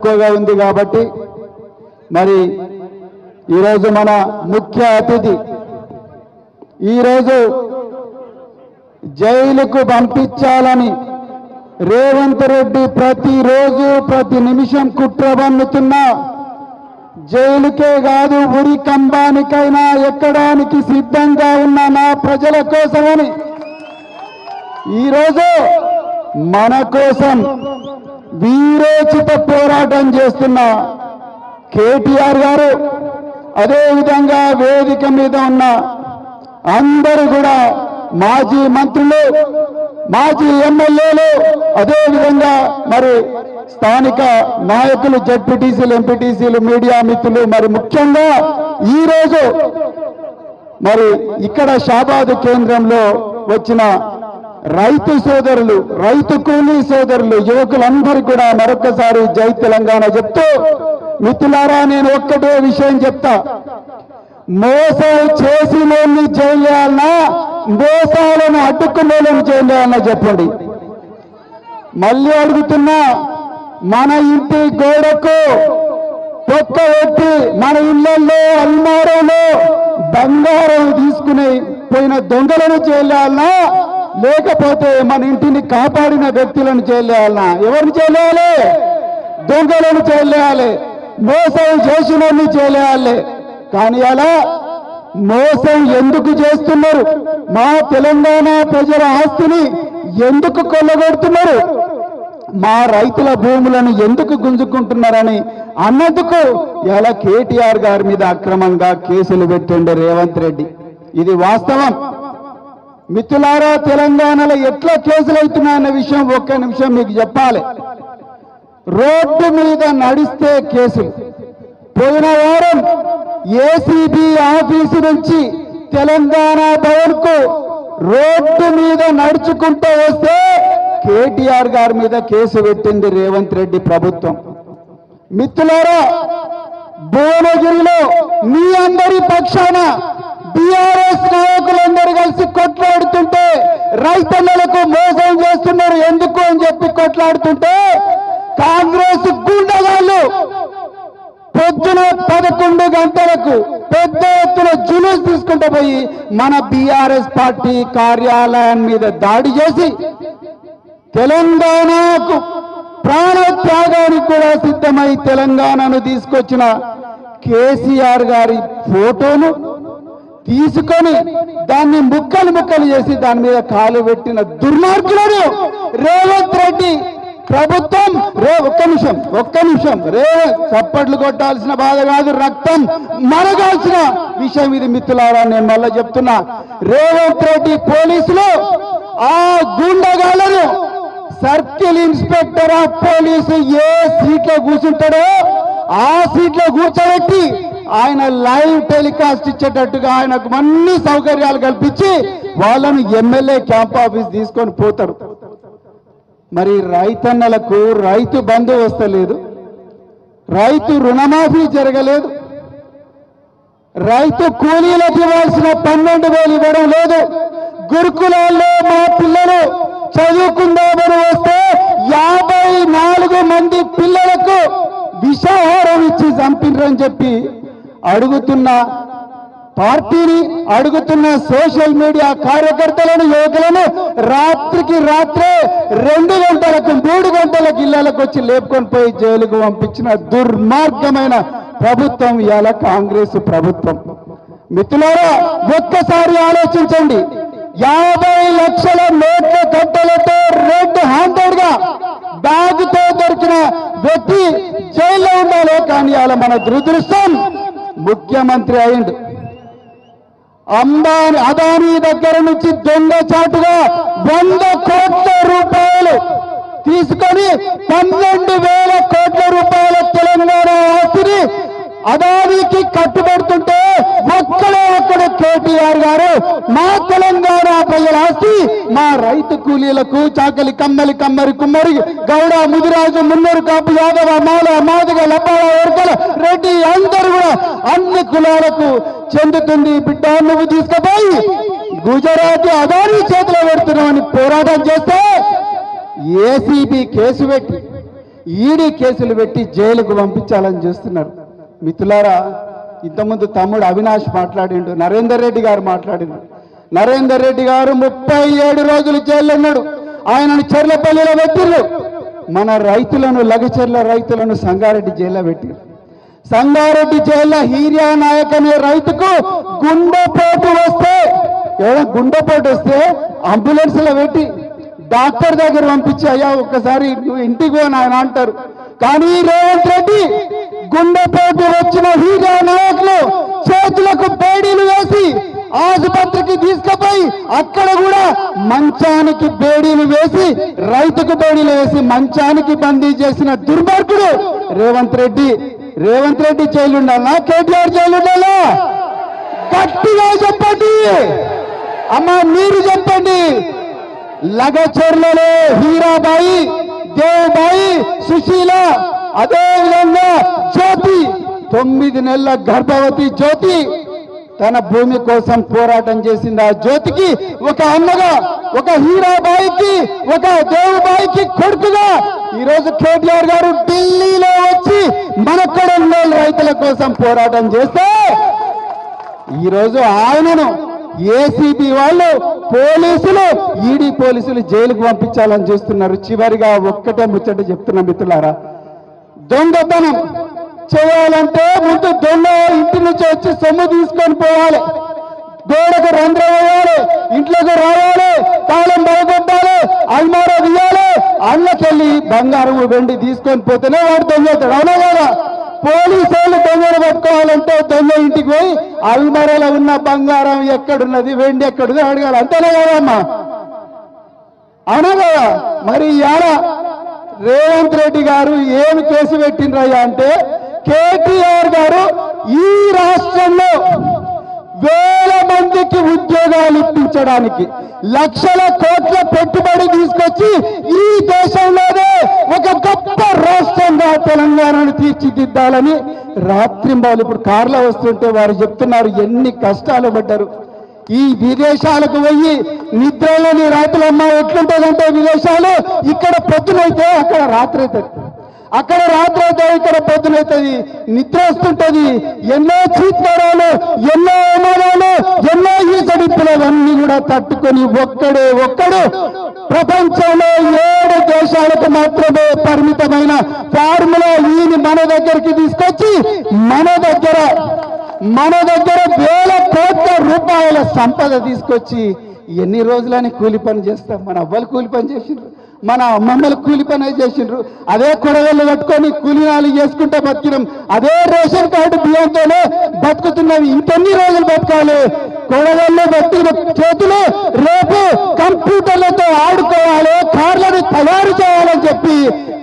ఎక్కువగా ఉంది కాబట్టి మరి ఈరోజు మన ముఖ్య అతిథి ఈరోజు జైలుకు పంపించాలని రేవంత్ రెడ్డి ప్రతిరోజు ప్రతి నిమిషం కుట్ర పన్నుతున్నా జైలుకే కాదు ఉరి కంబానికైనా ఎక్కడానికి సిద్ధంగా ఉన్న నా ప్రజల కోసమని ఈరోజు మన కోసం వీరోచిత పోరాటం చేస్తున్న కేటీఆర్ గారు అదేవిధంగా వేదిక మీద ఉన్న అందరూ కూడా మాజీ మంత్రులు మాజీ ఎమ్మెల్యేలు అదేవిధంగా మరి స్థానిక నాయకులు జడ్పీటీసీలు ఎంపీటీసీలు మీడియా మిత్రులు మరి ముఖ్యంగా ఈరోజు మరి ఇక్కడ షాబాద్ కేంద్రంలో వచ్చిన రైతు సోదరులు రైతు కూలీ సోదరులు యువకులందరూ కూడా మరొకసారి జై తెలంగాణ చెప్తూ మిత్రులారా నేను ఒక్కటే విషయం చెప్తా. మోసాలు చేసి లేని చేయాలన్నా మోసాలను అడ్డుకున్నోళ్ళని చేయాలన్నా చెప్పండి. మళ్ళీ అడుగుతున్నా మన ఇంటి గోడకు ఒక్క వ్యక్తి మన ఇళ్ళలో అల్మారాలో బంగారం తీసుకుని పోయిన దొంగలను చేయాలన్నా లేకపోతే మన ఇంటిని కాపాడిన వ్యక్తులను చేయాలన్నా ఎవరిని చేయలేయాలి దొంగలను చేయలేయాలి మోసం చేసిన చేయలేయాలి కానీ అలా మోసం ఎందుకు చేస్తున్నారు? మా తెలంగాణ ప్రజల ఆస్తిని ఎందుకు కొల్లగొడుతున్నారు? మా రైతుల భూములను ఎందుకు గుంజుకుంటున్నారని అన్నందుకు ఇలా కేటీఆర్ గారి మీద అక్రమంగా కేసులు పెట్టండి రేవంత్ రెడ్డి. ఇది వాస్తవం. మిత్రులారా తెలంగాణలో ఎట్లా కేసులు అవుతున్నాయన్న విషయం ఒక్క నిమిషం మీకు చెప్పాలి. రోడ్డు మీద నడిస్తే కేసులు. పోయిన వారం ఏసీబీ ఆఫీసు నుంచి తెలంగాణ భవన్కు రోడ్డు మీద నడుచుకుంటూ వస్తే కేటీఆర్ గారి మీద కేసు పెట్టింది రేవంత్ రెడ్డి ప్రభుత్వం. మిత్రులారా భువనగిరిలో మీ అందరి పక్షాన టిఆర్ఎస్ నాయకులందరూ కలిసి కొట్లాడుతుంటే రైతన్నలకు మోసం చేస్తున్నారు. ఎందుకు అని చెప్పి కొట్లాడుతుంటే కాంగ్రెస్ గుండగాళ్ళు పొద్దున పదకొండు గంటలకు పెద్ద ఎత్తున జులూస్ తీసుకుంటూ పోయి మన బీఆర్ఎస్ పార్టీ కార్యాలయం మీద దాడి చేసి తెలంగాణకు ప్రాణ త్యాగానికి కూడా సిద్ధమై తెలంగాణను తీసుకొచ్చిన కేసీఆర్ గారి ఫోటోను తీసుకొని దాన్ని ముక్కలు ముక్కలు చేసి దాని మీద కాలు పెట్టిన దుర్మార్గులను రేవంత్ రెడ్డి ప్రభుత్వం రే ఒక్క నిమిషం ఒక్క నిమిషం. రే చప్పట్లు కొట్టాల్సిన బాధ కాదు రక్తం మరగాల్సిన విషయం ఇది మిత్రులారా నేను మళ్ళీ చెప్తున్నా. రేవంత్ రెడ్డి పోలీసులు ఆ గుండగాళ్ళను సర్కిల్ ఇన్స్పెక్టర్ ఆఫ్ పోలీసు ఏ సీట్లో కూర్చుంటాడో ఆ సీట్లో కూర్చోబెట్టి ఆయన లైవ్ టెలికాస్ట్ ఇచ్చేటట్టుగా ఆయనకు అన్ని సౌకర్యాలు కల్పించి వాళ్ళను ఎమ్మెల్యే క్యాంప్ ఆఫీస్ తీసుకొని పోతారు. మరి రైతన్నలకు రైతు బంధు వస్తలేదు రైతు రుణమాఫీ జరగలేదు. రైతు కూలీలకు ఇవ్వాల్సిన పన్నెండు వేలు ఇవ్వడం లేదు. గురుకులాల్లో మా పిల్లలు చదువుకుందామని వస్తే యాభై నాలుగు మంది పిల్లలకు విషాహారం ఇచ్చి చంపినరని చెప్పి అడుగుతున్న పార్టీని అడుగుతున్న సోషల్ మీడియా కార్యకర్తలను యువకులను రాత్రికి రాత్రే రెండు గంటలకు మూడు గంటలకు ఇళ్ళకు వచ్చి లేపుకొని పోయి జైలుకు పంపించిన దుర్మార్గమైన ప్రభుత్వం ఇవాళ కాంగ్రెస్ ప్రభుత్వం. మిత్రులారా ఒక్కసారి ఆలోచించండి. యాభై లక్షల నోట్ల కట్టలతో రెడ్ హ్యాండెడ్గా బ్యాగుతో దొరికిన వ్యక్తి జైల్లో ఉండాలి కానీ ఇవాళ మన దురదృష్టం ముఖ్యమంత్రి అయిండు. అంబానీ అదానీ దగ్గర నుంచి దొంగచాటుగా వంద కోట్ల రూపాయలు తీసుకొని పన్నెండు వేల కోట్ల రూపాయల తెలంగాణ ఆస్తిని అదానీకి కట్టుబడుతుంటే కేసీఆర్ గారు మా తెలంగాణ ప్రజల ఆస్తి మా రైతు కూలీలకు చాకలి కమ్మలి కమ్మరి కుమ్మరి గౌడ ముదిరాజు మున్నూరు కాపు యాదవ మాల మాదిగ లబ్బాల వర్గల రెడ్డి అందరూ కూడా అన్ని కులాలకు చెందుతుంది బిడ్డ నువ్వు తీసుకుపోయి గుజరాత్ అదాని చేతిలో పెడుతున్నామని పోరాటం చేస్తే ఏసీబీ కేసు పెట్టి ఈడీ కేసులు పెట్టి జైలుకు పంపించాలని చూస్తున్నారు. మిత్రులారా ఇంతకుముందు తమ్ముడు అవినాష్ మాట్లాడిండు నరేందర్ రెడ్డి గారు మాట్లాడిండు. నరేందర్ రెడ్డి గారు ముప్పై ఏడు రోజులు జైల్లో ఉన్నాడు. ఆయనను చెర్లపల్లిలో పెట్టిర్రు. మన రైతులను లగచెర్ల రైతులను సంగారెడ్డి జైల్లో పెట్టిర్రు. సంగారెడ్డి జైల్లో హీరియా నాయక్ అనే రైతుకు గుండెపోటు వస్తే ఏదో గుండెపోటు వస్తే అంబులెన్స్లో పెట్టి డాక్టర్ దగ్గర పంపించి అయ్యా ఒక్కసారి నువ్వు ఇంటికి పో నాయన అంటారు. కానీ రేవంత్ రెడ్డి గుండెపోటు వచ్చిన హీరియా నాయకులు చేతులకు బేడీలు వేసి ఆసుపత్రికి తీసుకుపోయి అక్కడ కూడా మంచానికి బేడీలు వేసి రైతుకు బేడీలు వేసి మంచానికి బందీ చేసిన దుర్మార్గుడు రేవంత్ రెడ్డి. రేవంత్ రెడ్డి జైలు ఉండాలా కేటీఆర్ జైలు ఉండాలా గట్టిగా చెప్పండి. అమ్మా మీరు చెప్పండి. లగచర్లలో హీరాబాయి దేవుబాయి సుశీల అదే విధంగా జ్యోతి తొమ్మిది నెలల గర్భవతి జ్యోతి తన భూమి కోసం పోరాటం చేసింది. ఆ జ్యోతికి ఒక అన్నగా ఒక హీరాబాయికి ఒక దేవుబాయికి కొడుకుగా ఈరోజు కేటీఆర్ గారు ఢిల్లీలో వచ్చి మన కొడంలో రైతుల కోసం పోరాటం చేస్తే ఈరోజు ఆయనను ఏసీబీ వాళ్ళు పోలీసులు ఈడీ పోలీసులు జైలుకు పంపించాలని చూస్తున్నారు. చివరిగా ఒక్కటే ముచ్చట చెప్తున్నా మిత్రులారా. దొంగతనం చేయాలంటే ముందు దొంగ ఇంటి నుంచి వచ్చి సొమ్ము తీసుకొని పోవాలి. గోడకు రంధ్రం వేయాలి ఇంట్లోకి రావాలి తాళం బయగొట్టాలి అల్మారా తీయాలి అన్నకెళ్ళి బంగారం వెండి తీసుకొని పోతేనే వాడు దొంగతాడు అవునా కదా? పోలీసు వాళ్ళు దొంగలు పట్టుకోవాలంటే దొంగ ఇంటికి పోయి అల్మరలో ఉన్న బంగారం ఎక్కడున్నది వెండి ఎక్కడుంది అడగాలి. అంతేనే కదమ్మా? అవునా కదా? మరి ఇవాళ రేవంత్ రెడ్డి గారు ఏమి కేసు పెట్టిండ్రయ్యా అంటే కేటీఆర్ గారు ఈ రాష్ట్రంలో వేల మందికి ఉద్యోగాలు ఇప్పించడానికి లక్షల కోట్ల పెట్టుబడి తీసుకొచ్చి ఈ దేశంలోనే ఒక గొప్ప రాష్ట్రంగా తెలంగాణను తీర్చిదిద్దాలని రాత్రింబాలు ఇప్పుడు కార్లో వస్తుంటే వారు చెప్తున్నారు ఎన్ని కష్టాలు పడ్డారు. ఈ విదేశాలకు పోయి నిద్రలోని రైతులమ్మ ఎట్లుంటుందంటే విదేశాలు? ఇక్కడ పొద్దునైతే అక్కడ రాత్రి అవుతుంది అక్కడ రాత్రి అయితే ఇక్కడ పొద్దునవుతుంది నిద్ర వస్తుంటది. ఎన్నో చీత్కారాలు ఎన్నో అవమానాలు ఎన్నో ఈసడిప్పులు అవన్నీ కూడా తట్టుకొని ఒక్కడే ఒక్కడు. ప్రపంచంలో ఏడు దేశాలకు మాత్రమే పరిమితమైన ఫార్ములా ఈని మన దగ్గరికి తీసుకొచ్చి మన దగ్గర మన దగ్గర వేల కోట్ల రూపాయల సంపద తీసుకొచ్చి ఎన్ని రోజులని కూలి పని చేస్తాం? మన అవ్వలు కూలి పని చేసిండ్రు. మన అమ్మమ్మలు కూలి పని చేసిండ్రు. అదే కొడవళ్ళు కట్టుకొని కూలినాలు చేసుకుంటే బతికినాం. అదే రేషన్ కార్డు బియ్యంతోనే బతుకుతున్నాం. ఇంకెన్ని రోజులు బతకాలి? కొడవళ్ళు బతికిన చేతులు రేపు కంప్యూటర్లతో ఆడుకోవాలి కార్లను తయారు చేయాలని చెప్పి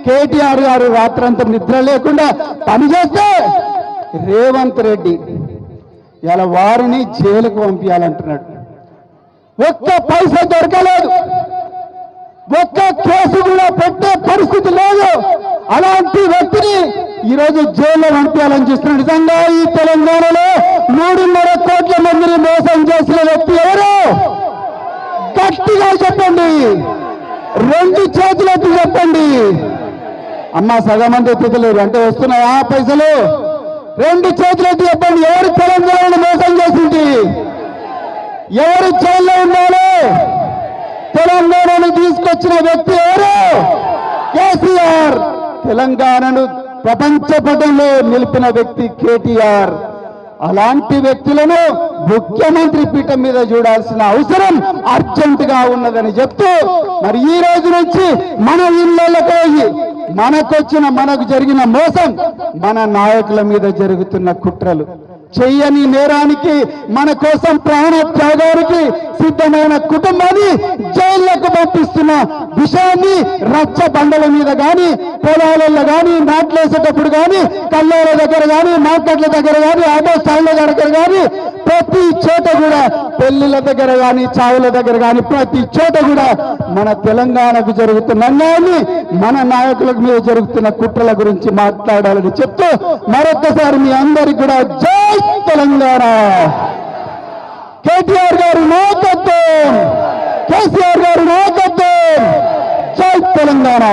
కేటీఆర్ గారు రాత్రంతా నిద్ర లేకుండా పనిచేస్తే రేవంత్ రెడ్డి ఇలా వారిని జైలుకు పంపించాలంటున్నాడు ఒక్క పైస దొరకలేదు. ఒక్క కేసు కూడా పెట్టే పరిస్థితి లేదు. అలాంటి వ్యక్తిని ఈరోజు జైల్లో పంపించాలని చూస్తున్నాడు. నిజంగా ఈ తెలంగాణలో మూడున్నర కోట్ల మందిని మోసం చేసిన వ్యక్తి ఎవరు? గట్టిగా చెప్పండి. రెండు చేతులెత్తి చెప్పండి. అమ్మ సగం మంది ఎత్తుతలేరు అంటే వస్తున్నాయా పైసలు? రెండు చేతులెత్తి చెప్పండి. ఎవరు తెలంగాణను మోసం చేసింది? ఎవరు జైల్లో ఉండాలి? తెలంగాణను తీసుకొచ్చిన వ్యక్తి ఎవరు? కేసీఆర్. తెలంగాణను ప్రపంచ పటంలో నిలిపిన వ్యక్తి కేటీఆర్. అలాంటి వ్యక్తులను ముఖ్యమంత్రి పీఠం మీద చూడాల్సిన అవసరం అర్జెంట్గా ఉన్నదని చెప్తూ మరి ఈ రోజు నుంచి మన ఇళ్ళలోకి పోయి మనకొచ్చిన మనకు జరిగిన మోసం మన నాయకుల మీద జరుగుతున్న కుట్రలు. చెయ్యని నేరానికి మన కోసం ప్రాణ త్యాగానికి సిద్ధమైన కుటుంబాన్ని జైళ్ళకు పంపిస్తున్న విషయాన్ని రచ్చ బండల మీద గాని పొలాలలో గాని నాట్లేసేటప్పుడు గాని కల్లోల దగ్గర గాని మార్కెట్ల దగ్గర గాని ఆటో స్టాండ్ల దగ్గర గాని ప్రతి చోట కూడా పెళ్ళిల దగ్గర కానీ చావుల దగ్గర కానీ ప్రతి చోట కూడా మన తెలంగాణకు జరుగుతున్న అన్యాయాన్ని మన నాయకుల మీద జరుగుతున్న కుట్రల గురించి మాట్లాడాలని చెప్తూ మరొకసారి మీ అందరికి కూడా జై తెలంగాణ! కేటీఆర్ గారు నాయకత్వం! కేసీఆర్ గారు నాయకత్వం! జై తెలంగాణ!